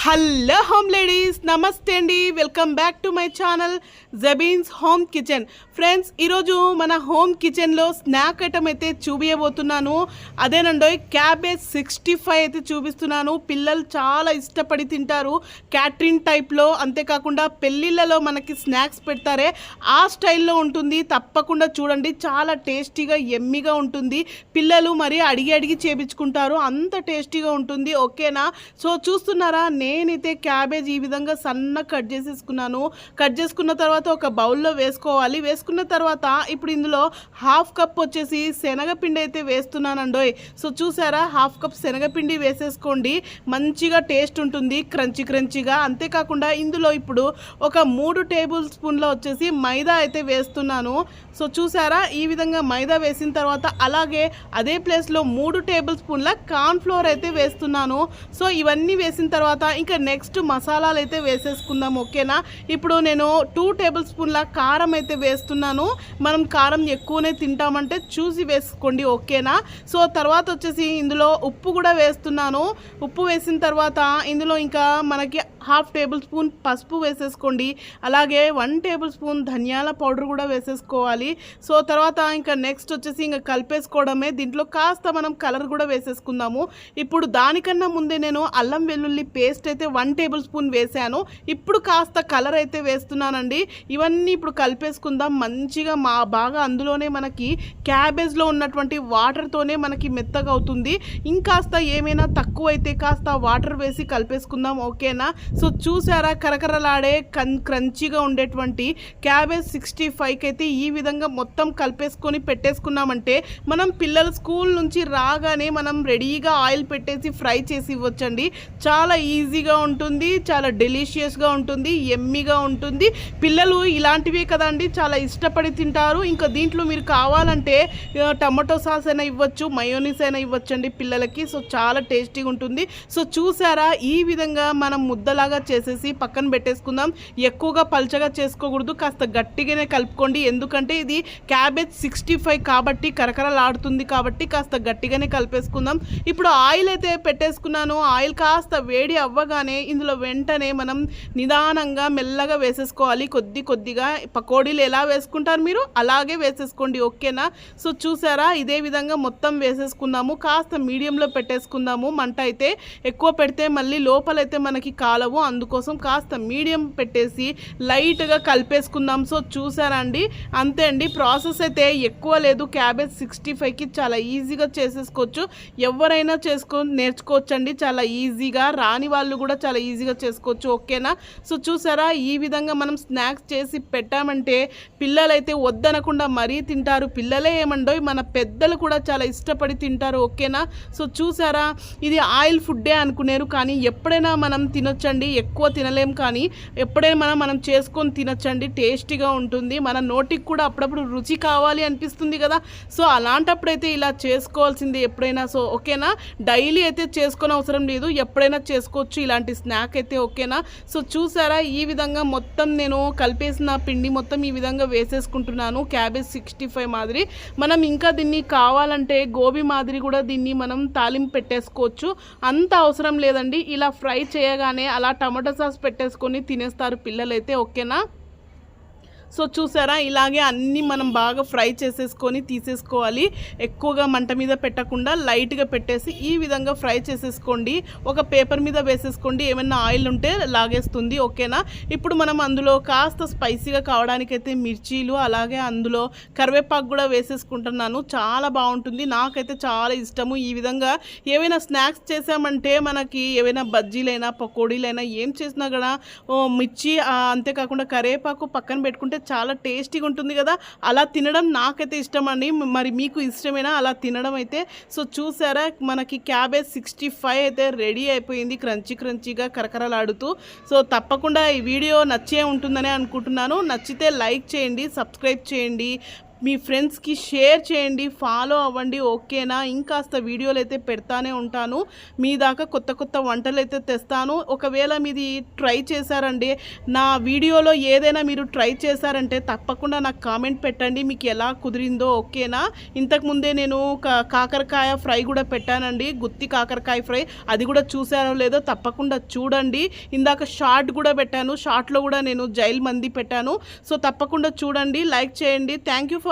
Hello home ladies నమస్తే అండి. Welcome back to my channel Jabeen's home kitchen. Friends ఈరోజు మన హోమ్ కిచెన్లో స్నాక్ ఐటమ్ అయితే చూపించబోతున్నాను అదేనండి క్యాబేజ్ సిక్స్టీ ఫైవ్ అయితే చూపిస్తున్నాను. పిల్లలు చాలా ఇష్టపడి తింటారు. క్యాటరింగ్ టైప్లో అంతేకాకుండా పెళ్ళిళ్ళలో మనకి స్నాక్స్ పెడతారే. ఆ స్టైల్లో ఉంటుంది. తప్పకుండా చూడండి. చాలా టేస్టీగా ఎమ్మిగా ఉంటుంది. పిల్లలు మరి అడిగి అడిగి చేపించుకుంటారు. అంత టేస్టీగా ఉంటుంది. ఓకేనా? సో చూస్తున్నారా? నేనైతే క్యాబేజ్ ఈ విధంగా సన్న కట్ చేసేసుకున్నాను. కట్ చేసుకున్న తర్వాత ఒక బౌల్లో వేసుకోవాలి. వేసుకున్న తర్వాత ఇప్పుడు ఇందులో హాఫ్ కప్ వచ్చేసి శనగపిండి అయితే వేస్తున్నానండోయ్. సో చూసారా? హాఫ్ కప్ శనగపిండి వేసేసుకోండి. మంచిగా టేస్ట్ ఉంటుంది. క్రంచి క్రంచిగా. అంతేకాకుండా ఇందులో ఇప్పుడు ఒక మూడు టేబుల్ స్పూన్ల వచ్చేసి మైదా అయితే వేస్తున్నాను. సో చూసారా? ఈ విధంగా మైదా వేసిన తర్వాత అలాగే అదే ప్లేస్లో మూడు టేబుల్ స్పూన్ల కార్న్ ఫ్లోర్ అయితే వేస్తున్నాను. సో ఇవన్నీ వేసిన తర్వాత ఇంకా నెక్స్ట్ మసాలాలు అయితే వేసేసుకుందాం ఓకేనా? ఇప్పుడు నేను టూ టేబుల్ స్పూన్ల కారం అయితే వేస్తున్నాను. మనం కారం ఎక్కువనే తింటామంటే చూసి వేసుకోండి ఓకేనా? సో తర్వాత వచ్చేసి ఇందులో ఉప్పు కూడా వేస్తున్నాను. ఉప్పు వేసిన తర్వాత ఇందులో ఇంకా మనకి హాఫ్ టేబుల్ స్పూన్ పసుపు వేసేసుకోండి. అలాగే వన్ టేబుల్ స్పూన్ ధనియాల పౌడర్ కూడా వేసేసుకోవాలి. సో తర్వాత ఇంకా నెక్స్ట్ వచ్చేసి ఇంకా కలిపేసుకోవడమే. దీంట్లో కాస్త మనం కలర్ కూడా వేసేసుకుందాము. ఇప్పుడు దానికన్నా ముందే నేను అల్లం వెల్లుల్లి పేస్ట్ అయితే వన్ టేబుల్ స్పూన్ వేసాను ఇప్పుడు కాస్త కలర్ అయితే వేస్తున్నానండి. ఇవన్నీ ఇప్పుడు కలిపేసుకుందాం. మంచిగా మా బాగా అందులోనే మనకి క్యాబేజ్లో ఉన్నటువంటి వాటర్తోనే మనకి మెత్తగా అవుతుంది. ఇంకాస్త ఏమైనా తక్కువ అయితే కాస్త వాటర్ వేసి కలిపేసుకుందాం. ఓకేనా? సో చూసారా? కరకరలాడే కన్ క్రంచీగా ఉండేటువంటి క్యాబేజ్ సిక్స్టీ ఫైవ్కి అయితే ఈ విధంగా మొత్తం కలిపేసుకొని పెట్టేసుకున్నామంటే మనం పిల్లలు స్కూల్ నుంచి రాగానే మనం రెడీగా ఆయిల్ పెట్టేసి ఫ్రై చేసి ఇవ్వచ్చండి. చాలా ఈజీ ఈజీగా ఉంటుంది చాలా డెలిషియస్గా ఉంటుంది ఎమ్మిగా ఉంటుంది. పిల్లలు ఇలాంటివే కదండి చాలా ఇష్టపడి తింటారు. ఇంకా దీంట్లో మీరు కావాలంటే టమాటో సాస్ అయినా ఇవ్వచ్చు మయోనీస్ అయినా ఇవ్వచ్చు అండి పిల్లలకి. సో చాలా టేస్టీగా ఉంటుంది. సో చూసారా ఈ విధంగా మనం ముద్దలాగా చేసేసి పక్కన పెట్టేసుకుందాం. ఎక్కువగా పల్చగా చేసుకోకూడదు కాస్త గట్టిగానే కలుపుకోండి. ఎందుకంటే ఇది క్యాబేజ్ సిక్స్టీ ఫైవ్ కాబట్టి కరకరలాడుతుంది కాబట్టి కాస్త గట్టిగానే కలిపేసుకుందాం. ఇప్పుడు ఆయిల్ అయితే పెట్టేసుకున్నాను. ఆయిల్ కాస్త వేడి అవ్వగానే ఇందులో వెంటనే మనం నిదానంగా మెల్లగా వేసేసుకోవాలి. కొద్ది కొద్దిగా పకోడీలు ఎలా వేసుకుంటారు మీరు అలాగే వేసేసుకోండి. ఓకేనా? సో చూసారా? ఇదే విధంగా మొత్తం వేసేసుకుందాము. కాస్త మీడియంలో పెట్టేసుకుందాము. మంట అయితే ఎక్కువ పెడితే మళ్ళీ లోపలైతే మనకి కాలవు. అందుకోసం కాస్త మీడియం పెట్టేసి లైట్గా కలిపేసుకుందాం. సో చూసారా అండి? అంతే అండి. ప్రాసెస్ అయితే ఎక్కువ లేదు. క్యాబేజ్ సిక్స్టీ ఫైవ్కి చాలా ఈజీగా చేసేసుకోవచ్చు. ఎవరైనా చేసుకో నేర్చుకోవచ్చు అండి చాలా ఈజీగా రాని వాళ్ళు వాళ్ళు కూడా చాలా ఈజీగా చేసుకోవచ్చు ఓకేనా? సో చూసారా? ఈ విధంగా మనం స్నాక్స్ చేసి పెట్టామంటే పిల్లలైతే వద్దనకుండా మరీ తింటారు. పిల్లలే ఏమండో మన పెద్దలు కూడా చాలా ఇష్టపడి తింటారు ఓకేనా? సో చూసారా? ఇది ఆయిల్ ఫుడ్డే అనుకునేరు కానీ ఎప్పుడైనా మనం తినొచ్చండి ఎక్కువ తినలేం కానీ ఎప్పుడైనా మనం మనం చేసుకొని తినొచ్చండి టేస్టీగా ఉంటుంది. మన నోటికి కూడా అప్పుడప్పుడు రుచి కావాలి అనిపిస్తుంది కదా? సో అలాంటప్పుడైతే ఇలా చేసుకోవాల్సింది ఎప్పుడైనా. సో ఓకేనా? డైలీ అయితే చేసుకొని అవసరం లేదు ఎప్పుడైనా చేసుకోవచ్చు. ఇలాంటి స్నాక్ అయితే ఓకేనా సో చూసారా ఈ విధంగా మొత్తం నేను కలిపేసిన పిండి మొత్తం ఈ విధంగా వేసేసుకుంటున్నాను. క్యాబేజ్ సిక్స్టీ ఫైవ్ మాదిరి. మనం ఇంకా దీన్ని కావాలంటే గోబీ మాదిరి కూడా దీన్ని మనం తాలింపు పెట్టేసుకోవచ్చు. అంత అవసరం లేదండి. ఇలా ఫ్రై చేయగానే అలా టమాటో సాస్ పెట్టేసుకొని తినేస్తారు పిల్లలైతే ఓకేనా సో చూసారా ఇలాగే అన్నీ మనం బాగా ఫ్రై చేసేసుకొని తీసేసుకోవాలి. ఎక్కువగా మంట మీద పెట్టకుండా లైట్గా పెట్టేసి ఈ విధంగా ఫ్రై చేసేసుకోండి. ఒక పేపర్ మీద వేసేసుకోండి. ఏమైనా ఆయిల్ ఉంటే లాగేస్తుంది. ఓకేనా? ఇప్పుడు మనం అందులో కాస్త స్పైసీగా కావడానికైతే మిర్చీలు అలాగే అందులో కరివేపాకు కూడా వేసేసుకుంటున్నాను. చాలా బాగుంటుంది. నాకైతే చాలా ఇష్టము. ఈ విధంగా ఏవైనా స్నాక్స్ చేసామంటే మనకి ఏవైనా బజ్జీలైనా పకోడీలైనా ఏం చేసినా కూడా మిర్చి అంతేకాకుండా కరివేపాకు పక్కన పెట్టుకుంటే చాలా టేస్టీగా ఉంటుంది కదా. అలా తినడం నాకైతే ఇష్టం అండి మరి మీకు ఇష్టమేనా? అలా తినడం అయితే. సో చూసారా? మనకి క్యాబేజ్ సిక్స్టీ ఫైవ్ అయితే రెడీ అయిపోయింది. క్రంచీ క్రంచీగా కరకరలాడుతూ. సో తప్పకుండా ఈ వీడియో నచ్చే ఉంటుందని అనుకుంటున్నాను. నచ్చితే లైక్ చేయండి సబ్స్క్రైబ్ చేయండి. మీ ఫ్రెండ్స్కి షేర్ చేయండి ఫాలో అవ్వండి ఓకేనా? ఇంకాస్త వీడియోలు అయితే పెడతానే ఉంటాను. మీ దాకా కొత్త కొత్త వంటలు అయితే తెస్తాను. ఒకవేళ మీది ట్రై చేశారండి నా వీడియోలో ఏదైనా మీరు ట్రై చేశారంటే తప్పకుండా నాకు కామెంట్ పెట్టండి మీకు ఎలా కుదిరిందో ఓకేనా? ఇంతకుముందే నేను కా- కాకరకాయ ఫ్రై కూడా పెట్టానండి గుత్తి కాకరకాయ ఫ్రై. అది కూడా చూసారో లేదో తప్పకుండా చూడండి. ఇందాక షార్ట్ కూడా పెట్టాను షార్ట్లో కూడా నేను జైల్ మంది పెట్టాను. సో తప్పకుండా చూడండి లైక్ చేయండి. Thank for